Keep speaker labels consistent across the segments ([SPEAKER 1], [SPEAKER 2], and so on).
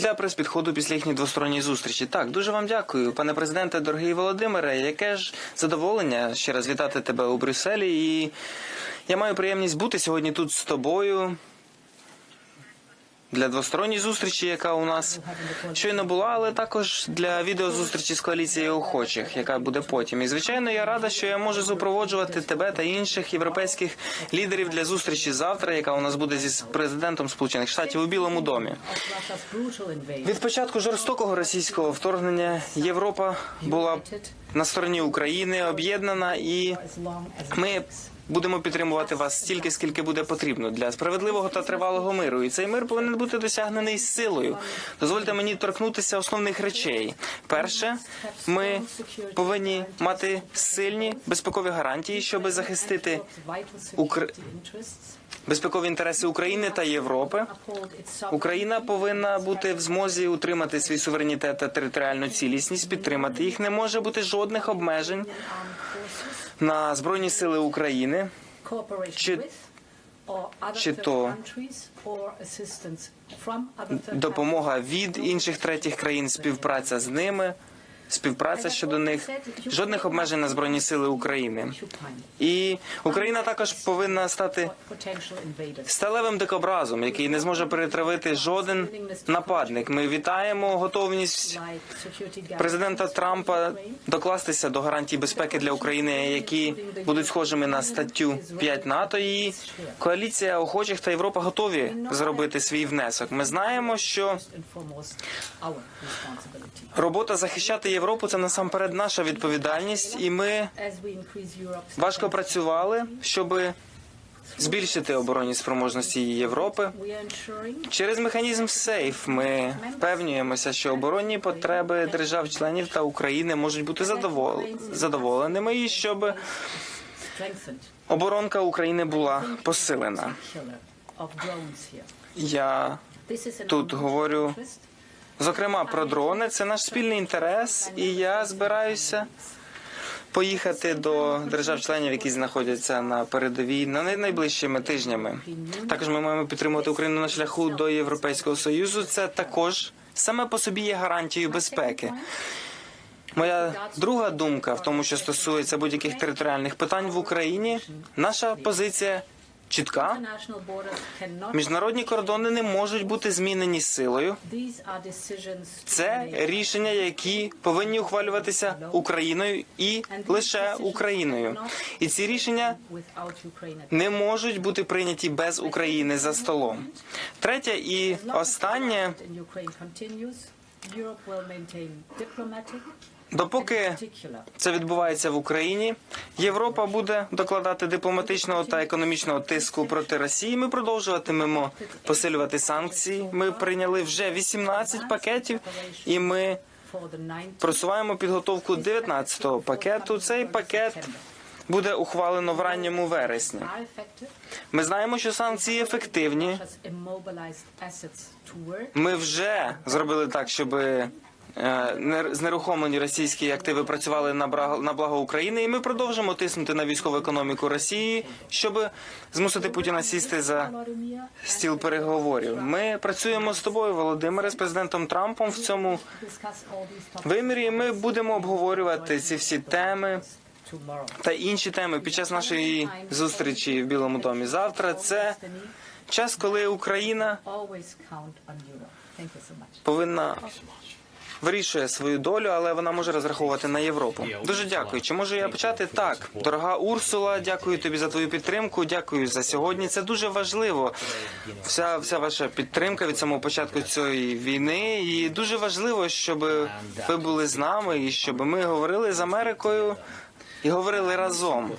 [SPEAKER 1] для прес-підходу після їхньої двосторонньої зустрічі. Так, дуже вам дякую, пане президенте, дорогий Володимире. Яке ж задоволення ще раз вітати тебе у Брюсселі. І я маю приємність бути сьогодні тут з тобою. Для двосторонньої зустрічі, яка у нас щойно була, але також для відеозустрічі з коаліцією охочих, яка буде потім. І звичайно, я рада, що я можу супроводжувати тебе та інших європейських лідерів для зустрічі завтра, яка у нас буде зі президентом Сполучених Штатів у Білому домі. Від початку жорстокого російського вторгнення Європа була на стороні України об'єднана, і ми будемо підтримувати вас стільки, скільки буде потрібно для справедливого та тривалого миру. І цей мир повинен бути досягнений силою. Дозвольте мені торкнутися основних речей. Перше, ми повинні мати сильні безпекові гарантії, щоб захистити Укр- безпекові інтереси України та Європи. Україна повинна бути в змозі утримати свій суверенітет та територіальну цілісність, підтримати їх. Не може бути жодних обмежень на збройні сили України.
[SPEAKER 2] чи,
[SPEAKER 1] чи то Допомога від інших третіх країн, співпраця з ними, співпраця щодо них, жодних обмежень на збройні сили України. І Україна також повинна стати сталевим дикобразом, який не зможе перетравити жоден нападник. Ми вітаємо готовність президента Трампа докластися до гарантій безпеки для України, які будуть схожими на статтю 5 НАТО. І коаліція охочих та Європа готові зробити свій внесок. Ми знаємо, що робота захищати Європу це насамперед наша відповідальність, і ми важко працювали, щоб збільшити оборонні спроможності Європи. Через механізм сейф ми впевнюємося, що оборонні потреби держав-членів та України можуть бути задовол... задоволеними, і щоб оборонка України була посилена. Я тут говорю зокрема про дрони. Це наш спільний інтерес, і я збираюся поїхати до держав-членів, які знаходяться на передовій на най- найближчими тижнями. Також ми маємо підтримувати Україну на шляху до Європейського союзу. Це також саме по собі є гарантією безпеки. Моя друга думка в тому, що стосується будь-яких територіальних питань в Україні. Наша позиція чітка. Міжнародні кордони не можуть бути змінені силою. Це рішення, які повинні ухвалюватися Україною і лише Україною. І ці рішення не можуть бути прийняті без України за столом. Третє і останнє, допоки це відбувається в Україні, Європа буде докладати дипломатичного та економічного тиску проти Росії. Ми продовжуватимемо посилювати санкції. Ми прийняли вже 18 пакетів, і ми просуваємо підготовку 19-го пакету. Цей пакет буде ухвалено в ранньому вересні. Ми знаємо, що санкції ефективні. Ми вже зробили так, щоб знерухомлені російські активи працювали на благо України, і ми продовжимо тиснути на військову економіку Росії, щоб змусити Путіна сісти за стіл переговорів. Ми працюємо з тобою, Володимире, з президентом Трампом в цьому вимірі. Ми будемо обговорювати ці всі теми та інші теми під час нашої зустрічі в Білому домі. Завтра це час, коли Україна повинна вирішує свою долю, але вона може розраховувати на Європу. Дуже дякую. Чи можу я почати? Так, дорога Урсула, дякую тобі за твою підтримку. Дякую за сьогодні. Це дуже важливо. Вся вся ваша підтримка від самого початку цієї війни. І дуже важливо, щоб ви були з нами і щоб ми говорили з Америкою. І говорили разом,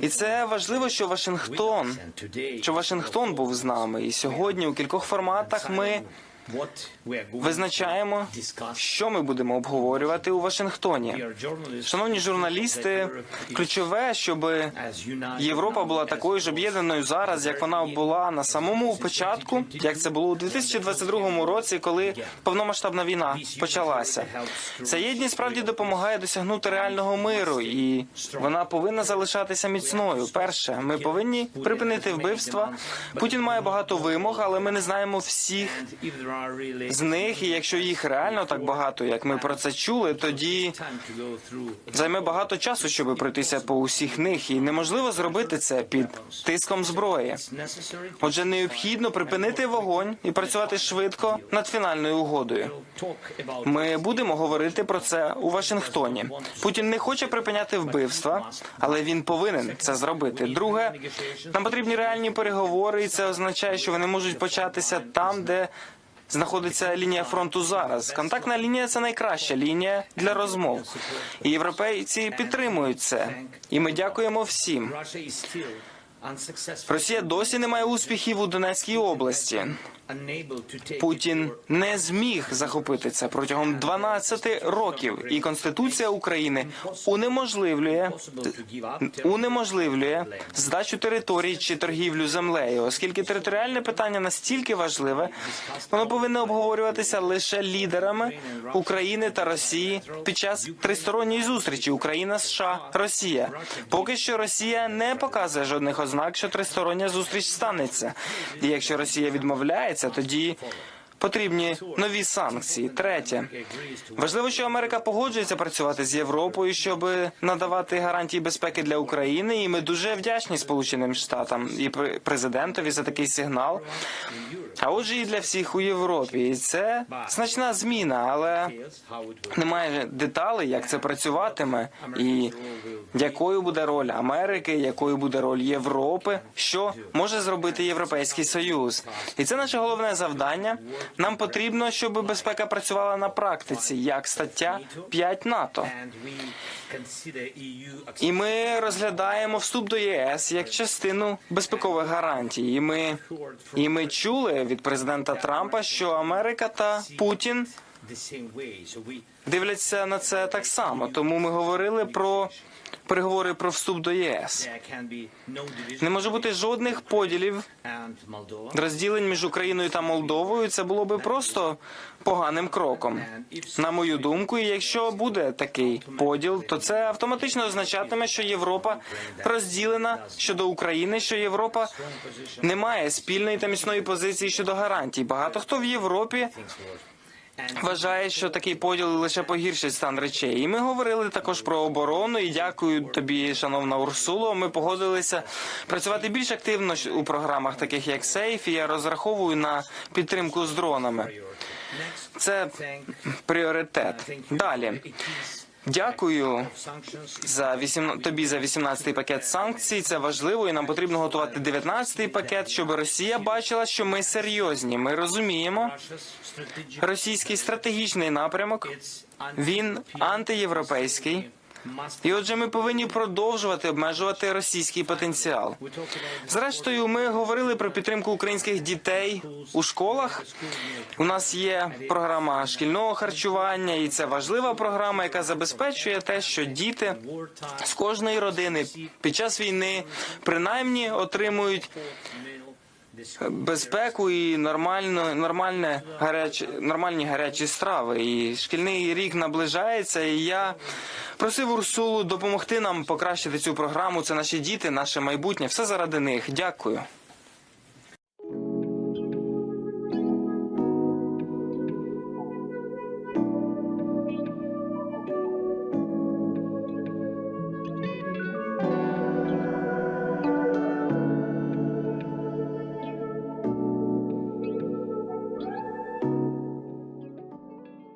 [SPEAKER 1] і це важливо, що Вашингтон, що Вашингтон був з нами. І сьогодні у кількох форматах ми визначаємо, що ми будемо обговорювати у Вашингтоні. Шановні журналісти, ключове, щоб Європа була такою ж об'єднаною зараз, як вона була на самому початку, як це було у 2022 році, коли повномасштабна війна почалася. Ця єдність справді допомагає досягнути реального миру, і вона повинна залишатися міцною. Перше, ми повинні припинити вбивства. Путін має багато вимог, але ми не знаємо всіх з них, і якщо їх реально так багато, як ми про це чули, тоді займе багато часу, щоб пройтися по усіх них, і неможливо зробити це під тиском зброї. Отже, необхідно припинити вогонь і працювати швидко над фінальною угодою. Ми будемо говорити про це у Вашингтоні. Путін не хоче припиняти вбивства, але він повинен це зробити. Друге, нам потрібні реальні переговори, і це означає, що вони можуть початися там, де. Знаходиться лінія фронту зараз. Контактна лінія це найкраща лінія для розмов. І європейці підтримують це. І ми дякуємо всім. Росія досі не має успіхів у Донецькій області. Путін не зміг захопити це протягом 12 років, і Конституція України унеможливлює унеможливлює здачу територій чи торгівлю землею, оскільки територіальне питання настільки важливе, воно повинно обговорюватися лише лідерами України та Росії під час тристоронньої зустрічі Україна, США, Росія. Поки що Росія не показує жодних ознак, що тристороння зустріч станеться. І якщо Росія відмовляється, тоді потрібні нові санкції. Третє важливо, що Америка погоджується працювати з Європою, щоб надавати гарантії безпеки для України. І ми дуже вдячні Сполученим Штатам і президентові за такий сигнал. А отже, і для всіх у Європі. І це значна зміна, але немає деталей, як це працюватиме, і якою буде роль Америки, якою буде роль Європи, що може зробити Європейський Союз. І це наше головне завдання. Нам потрібно, щоб безпека працювала на практиці, як стаття 5 НАТО. І ми розглядаємо вступ до ЄС як частину безпекових гарантій. І ми, і ми чули від президента Трампа, що Америка та Путін дивляться на це так само. Тому ми говорили про переговори про вступ до ЄС. Не може бути жодних поділів, розділень між Україною та Молдовою. Це було би просто поганим кроком. На мою думку, і якщо буде такий поділ, то це автоматично означатиме, що Європа розділена щодо України, що Європа не має спільної та міцної позиції щодо гарантій. Багато хто в Європі вважає, що такий поділ лише погіршить стан речей. І ми говорили також про оборону. І дякую тобі, шановна Урсуло. Ми погодилися працювати більш активно у програмах, таких як Сейф. І я розраховую на підтримку з дронами. Це пріоритет. Далі. Дякую за 8, тобі за 18-й пакет санкцій. Це важливо, і нам потрібно готувати 19-й пакет, щоб Росія бачила, що ми серйозні. Ми розуміємо російський стратегічний напрямок. Він антиєвропейський. І отже, ми повинні продовжувати обмежувати російський потенціал. Зрештою, ми говорили про підтримку українських дітей у школах. У нас є програма шкільного харчування, і це важлива програма, яка забезпечує те, що діти з кожної родини під час війни принаймні отримують безпеку і нормально, нормальне гаряче, нормальні гарячі страви. І шкільний рік наближається. І я просив Урсулу допомогти нам покращити цю програму. Це наші діти, наше майбутнє. Все заради них. Дякую.